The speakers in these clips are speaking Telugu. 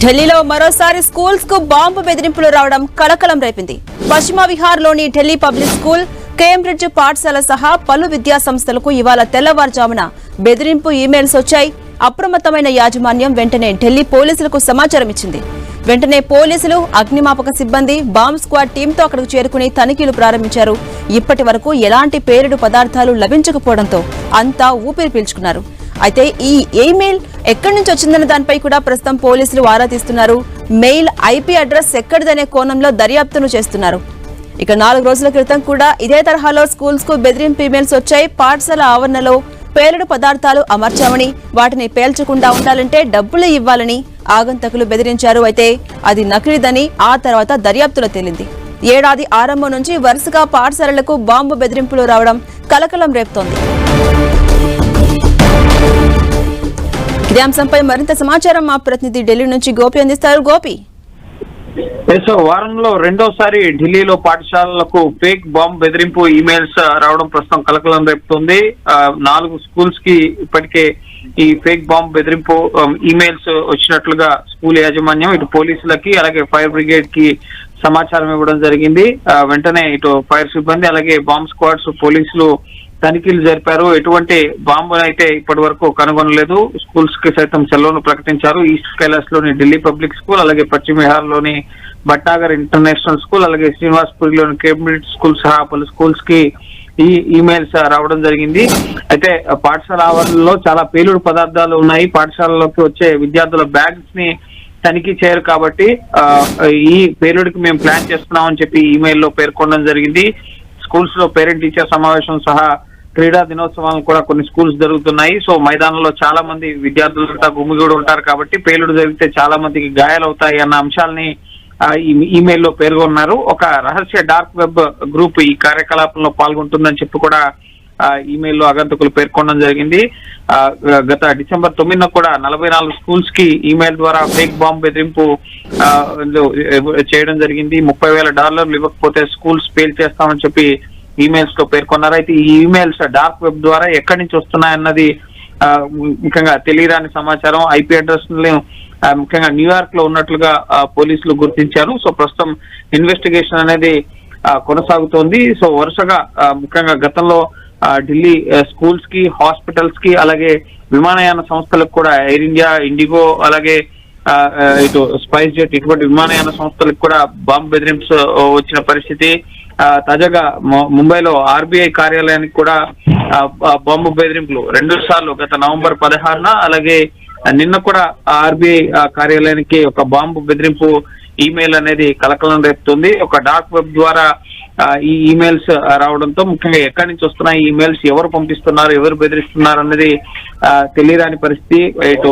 ఢిల్లీలో మరోసారి స్కూల్స్కు బాంబు బెదిరింపులు రావడం కలకలం రేపింది. పశ్చిమ విహార్లోని ఢిల్లీ పబ్లిక్ స్కూల్ కేంబ్రిడ్జ్ పాఠశాల సహా పలు విద్యా సంస్థలకు ఇవాళ తెల్లవారుజామున బెదిరింపు ఈమెయిల్స్ వచ్చాయి. అప్రమత్తమైన యాజమాన్యం వెంటనే ఢిల్లీ పోలీసులకు సమాచారం ఇచ్చింది. వెంటనే పోలీసులు అగ్నిమాపక సిబ్బంది బాంబ్ స్క్వాడ్ టీంతో అక్కడికి చేరుకుని తనిఖీలు ప్రారంభించారు. ఇప్పటి వరకు ఎలాంటి పేరుడు పదార్థాలు లభించకపోవడంతో అంతా ఊపిరి పీల్చుకున్నారు. అయితే ఈ ఈమెయిల్ ఎక్కడి నుంచి వచ్చిందన్న దానిపై కూడా ప్రస్తుతం పోలీసులు ఆరా తీస్తున్నారు. మెయిల్ ఐపీ అడ్రస్ ఎక్కడిదనే కోణంలో దర్యాప్తును చేస్తున్నారు. ఇక నాలుగు రోజుల క్రితం కూడా ఇదే తరహాలో స్కూల్స్కు బెదిరింపు ఈమెయిల్స్ వచ్చాయి. పాఠశాల ఆవరణలో పేలుడు పదార్థాలు అమర్చామని వాటిని పేల్చకుండా ఉండాలంటే డబ్బులు ఇవ్వాలని ఆగంతకులు బెదిరించారు. అయితే అది నకిలీదని ఆ తర్వాత దర్యాప్తులో తేలింది. ఏడాది ఆరంభం నుంచి వరుసగా పాఠశాలలకు బాంబు బెదిరింపులు రావడం కలకలం రేపుతోంది. ఇదే అంశంపై మరింత సమాచారం మా ప్రతినిధి ఢిల్లీ నుంచి గోపి అందిస్తారు. గోపి. వారంలో రెండోసారి ఢిల్లీలో పాఠశాలలకు ఫేక్ బాంబ్ బెదిరింపు ఈమెయిల్స్ రావడం ప్రస్తుతం కలకలం రేపుతుంది. నాలుగు స్కూల్స్కి ఇప్పటికే ఈ ఫేక్ బాంబ్ బెదిరింపు ఈమెయిల్స్ వచ్చినట్లుగా స్కూల్ యాజమాన్యం ఇటు పోలీసులకి అలాగే ఫైర్ బ్రిగేడ్కి సమాచారం ఇవ్వడం జరిగింది. వెంటనే ఇటు ఫైర్ సిబ్బంది అలాగే బాంబ్ స్క్వాడ్స్ పోలీసులు తనిఖీలు జరిపారు. ఎటువంటి బాంబు అయితే ఇప్పటి వరకు కనుగొనలేదు. స్కూల్స్కి సైతం సెలవును ప్రకటించారు. ఈస్ట్ కైలాస్లోని ఢిల్లీ పబ్లిక్ స్కూల్ అలాగే పశ్చిమ బీహార్లోని భట్టాగర్ ఇంటర్నేషనల్ స్కూల్ అలాగే శ్రీనివాస్పురిలోని కేంబ్రిడ్జ్ స్కూల్ సహా పలు స్కూల్స్కి ఈ ఈమెయిల్స్ రావడం జరిగింది. అయితే పాఠశాల ఆవరణలో చాలా పేలుడు పదార్థాలు ఉన్నాయి. పాఠశాలలోకి వచ్చే విద్యార్థుల బ్యాగ్స్ని తనిఖీ చేయరు కాబట్టి ఈ పేలుడికి మేము ప్లాన్ చేస్తున్నామని చెప్పి ఈమెయిల్లో పేర్కొనడం జరిగింది. స్కూల్స్లో పేరెంట్ టీచర్ సమావేశం సహా క్రీడా దినోత్సవాలు కూడా కొన్ని స్కూల్స్ జరుగుతున్నాయి. సో మైదానంలో చాలా మంది విద్యార్థులంతా గుమిగూడి ఉంటారు కాబట్టి పేలుడు జరిగితే చాలా మందికి గాయాలవుతాయి అన్న అంశాలని ఈమెయిల్లో పేర్కొన్నారు. ఒక రహస్య డార్క్ వెబ్ గ్రూప్ ఈ కార్యకలాపంలో పాల్గొంటుందని చెప్పి కూడా ఈమెయిల్లో అగంతకులు ఆగంతకులు పేర్కొనడం జరిగింది. గత డిసెంబర్ తొమ్మిదిన కూడా నలభై నాలుగు స్కూల్స్కి ఈమెయిల్ ద్వారా ఫేక్ బాంబ్ బెదిరింపు చేయడం జరిగింది. ముప్పై వేల డాలర్లు ఇవ్వకపోతే స్కూల్స్ పేల్ చేస్తామని చెప్పి ఈమెయిల్స్లో పేర్కొన్నారు. అయితే ఈ ఈమెయిల్స్ డార్క్ వెబ్ ద్వారా ఎక్కడి నుంచి వస్తున్నాయన్నది ముఖ్యంగా తెలియరాని సమాచారం ఐపీ అడ్రస్ ముఖ్యంగా న్యూయార్క్లో ఉన్నట్లుగా పోలీసులు గుర్తించారు. సో ప్రస్తుతం ఇన్వెస్టిగేషన్ అనేది కొనసాగుతోంది. సో వరుసగా ముఖ్యంగా గతంలో ఢిల్లీ స్కూల్స్కి హాస్పిటల్స్కి అలాగే విమానయాన సంస్థలకు కూడా ఎయిర్ ఇండియా ఇండిగో అలాగే ఇటు స్పైస్ జెట్ ఇటువంటి విమానయాన సంస్థలకు కూడా బాంబు బెదిరింప్స్ వచ్చిన పరిస్థితి. ఆ, తాజాగా ముంబైలో ఆర్బీఐ కార్యాలయానికి కూడా బాంబు బెదిరింపులు. రెండు సార్లు గత నవంబర్ పదహారున అలాగే నిన్న కూడా ఆర్బీఐ కార్యాలయానికి ఒక బాంబు బెదిరింపు ఈమెయిల్ అనేది కలకలం రేపుతుంది. ఒక డార్క్ వెబ్ ద్వారా ఈ ఈమెయిల్స్ రావడంతో ముఖ్యంగా ఎక్కడి నుంచి వస్తున్నాయి ఈ ఈమెయిల్స్ ఎవరు పంపిస్తున్నారు ఎవరు బెదిరిస్తున్నారు అన్నది తెలియరాని పరిస్థితి ఇటు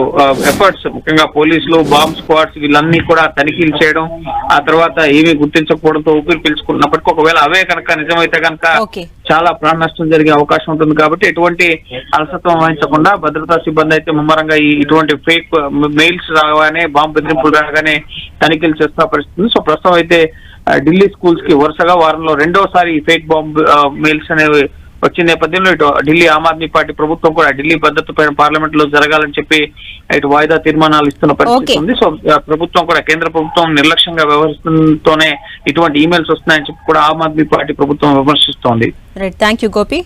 ఎఫర్ట్స్ ముఖ్యంగా పోలీసులు బాంబ్ స్క్వాడ్స్ వీళ్ళన్నీ కూడా తనిఖీలు చేయడం ఆ తర్వాత ఏమీ గుర్తించకపోవడంతో ఊపిరి పీల్చుకున్నప్పటికీ ఒకవేళ అవే కనుక నిజమైతే కనుక చాలా ప్రాణ నష్టం జరిగే అవకాశం ఉంటుంది కాబట్టి ఎటువంటి అలసత్వం వహించకుండా భద్రతా సిబ్బంది అయితే ముమ్మరంగా ఈ ఇటువంటి ఫేక్ మెయిల్స్ రాగానే బాంబు బెదిరింపులు రాగానే తనిఖీలు చేస్తున్న పరిస్థితి. సో ప్రస్తుతం అయితే ఢిల్లీ స్కూల్స్కి వరుసగా వారంలో రెండోసారి ఫేక్ బాంబ్ మెయిల్స్ అనేవి వచ్చిన నేపథ్యంలో ఇటు ఢిల్లీ ఆమ్ ఆద్మీ పార్టీ ప్రభుత్వం కూడా ఢిల్లీ భద్రత పైన పార్లమెంట్లో జరగాలని చెప్పి ఇటు వాయిదా తీర్మానాలు ఇస్తున్న పరిస్థితి. ఉంది. సో ప్రభుత్వం కూడా కేంద్ర ప్రభుత్వం నిర్లక్ష్యంగా వ్యవహరిస్తుంటోనే ఇటువంటి ఈమెయిల్స్ వస్తున్నాయని చెప్పి కూడా ఆమ్ ఆద్మీ పార్టీ ప్రభుత్వం విమర్శిస్తోంది. Right thank you Gopi